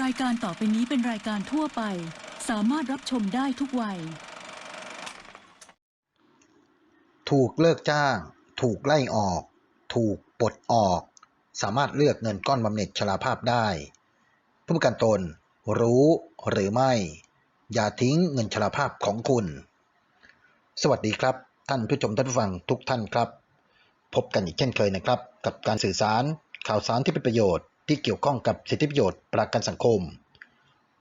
รายการต่อไปนี้เป็นรายการทั่วไป สามารถรับชมได้ทุกวัย ถูกเลิกจ้าง ถูกไล่ออก ถูกปลดออก สามารถเลือกเงินก้อนบำเหน็จชราภาพได้ ผู้ประกันตนรู้หรือไม่ อย่าทิ้งเงินชราภาพของคุณ สวัสดีครับ ท่านผู้ชมท่านผู้ฟังทุกท่านครับ พบกันอีกเช่นเคยนะครับ กับการสื่อสารข่าวสารที่เป็นประโยชน์ ที่เกี่ยวข้องกับสิทธิประโยชน์ประกันสังคม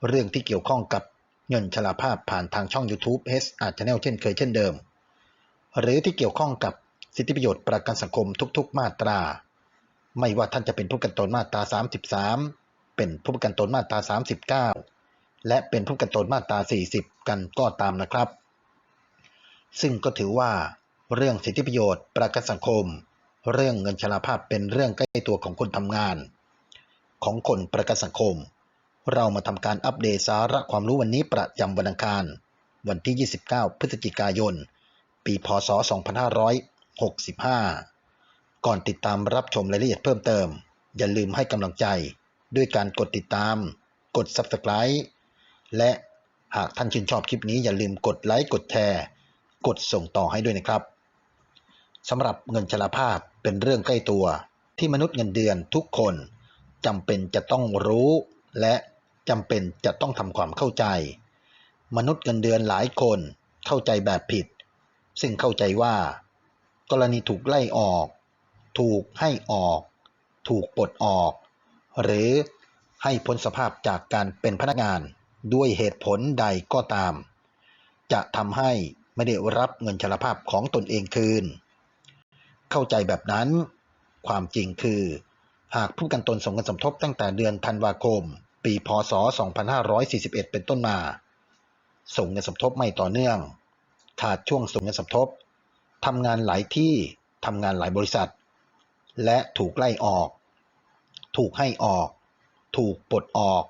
เรื่องที่เกี่ยวข้องกับเงินชราภาพผ่านทางช่อง YouTube S Art Channel เช่นเคยเช่นเดิม หรือที่เกี่ยวข้องกับสิทธิประโยชน์ประกันสังคมทุกๆ มาตรา ไม่ว่าท่านจะเป็นผู้ประกันตนมาตรา 33 เป็นผู้ประกันตนมาตรา 39 และเป็นผู้ประกันตนมาตรา 40 กันก็ตามนะครับ ซึ่งก็ถือว่า เรื่องสิทธิประโยชน์ประกันสังคม เรื่องเงินชราภาพเป็นเรื่องใกล้ตัวของคนทำงาน ของคนประกันสังคม เรามาทำการอัปเดตสาระความรู้วันนี้ประจำวันอังคาร วันที่ 29 พฤศจิกายน ปีพศ 2565 ก่อนติดตามรับชมรายละเอียดเพิ่มเติม อย่าลืมให้กำลังใจ ด้วยการกดติดตาม กด Subscribe และหากท่านชื่นชอบคลิปนี้อย่าลืมกดไลค์กดแชร์กดส่งต่อให้ด้วยนะครับสำหรับเงินชราภาพเป็นเรื่องใกล้ตัวที่มนุษย์เงินเดือนทุกคน จำเป็นจะต้องรู้ และจำเป็นจะต้องทำความเข้าใจ มนุษย์เงินเดือนหลายคนเข้าใจแบบผิด ซึ่งเข้าใจว่า กรณีถูกไล่ออก ถูกให้ออก ถูกปลดออก หรือให้พ้นสภาพจากการเป็นพนักงานด้วยเหตุผลใดก็ตาม จะทำให้ไม่ได้รับเงินชราภาพของตนเองคืน เข้าใจแบบนั้น ความจริงคือ หากผู้กันตนส่งเงินสมทบตั้งแต่เดือนธันวาคม ปีพศ 2541 เป็นต้นมา ส่งเงินสมทบไม่ต่อเนื่อง ขาดช่วงส่งเงินสมทบทำงานหลายที่ทำงานหลายบริษัท และถูกไล่ออก ถูกให้ออก ถูกปลดออก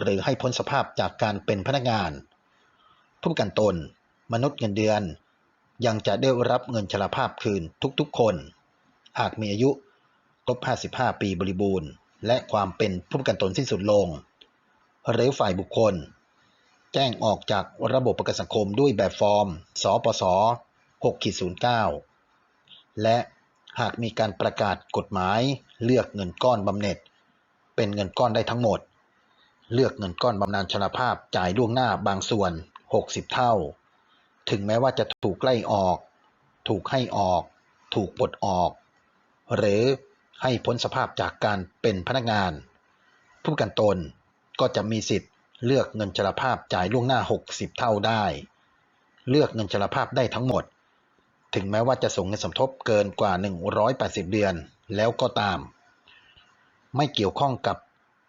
หรือให้พ้นสภาพจากการเป็นพนักงาน ผู้กันตน มนุษย์เงินเดือน ยังจะได้รับเงินชราภาพคืนทุกๆคน หากมีอายุ ครบ 55 ปีบริบูรณ์ และความเป็นผู้ประกันตนสิ้นสุดลง หรือฝ่ายบุคคล แจ้งออกจากระบบประกันสังคมด้วยแบบฟอร์ม สปส 6-09 และหากมีการประกาศกฎหมาย เลือกเงินก้อนบำเหน็จ เป็นเงินก้อนได้ทั้งหมด เลือกเงินก้อนบำนาญชราภาพจ่ายล่วงหน้าบางส่วน 60 เท่า ถึงแม้ว่าจะถูกไล่ออก ถูกให้ออก ถูกปลดออก หรือ ให้พ้นสภาพจากการเป็นพนักงาน ผู้ประกันตนก็จะมีสิทธิ์เลือกเงินชราภาพจ่ายล่วงหน้า 60 เท่าได้ เลือกเงินชราภาพได้ทั้งหมด ถึงแม้ว่าจะส่งเงินสมทบเกินกว่า 180 เดือนแล้วก็ตาม ไม่เกี่ยวข้องกับ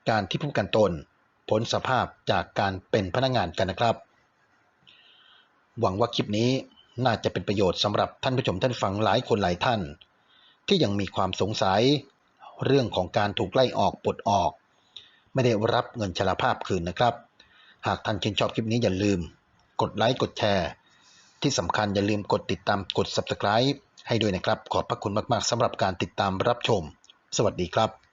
การที่ผู้ประกันตนพ้นสภาพจากการเป็นพนักงานกันนะครับ หวังว่าคลิปนี้น่าจะเป็นประโยชน์สำหรับท่านผู้ชมท่านฟังหลายคนหลายท่าน ที่ยังมีความสงสัย เรื่องของการถูกไล่ออกปลดออก ไม่ได้รับเงินชราภาพคืนนะครับ หากท่านชื่นชอบคลิปนี้อย่าลืม กดไลค์กดแชร์ ที่สำคัญอย่าลืมกดติดตามกด subscribe ให้ด้วยนะครับ ขอบพระคุณมากๆสำหรับการติดตามรับชม สวัสดีครับ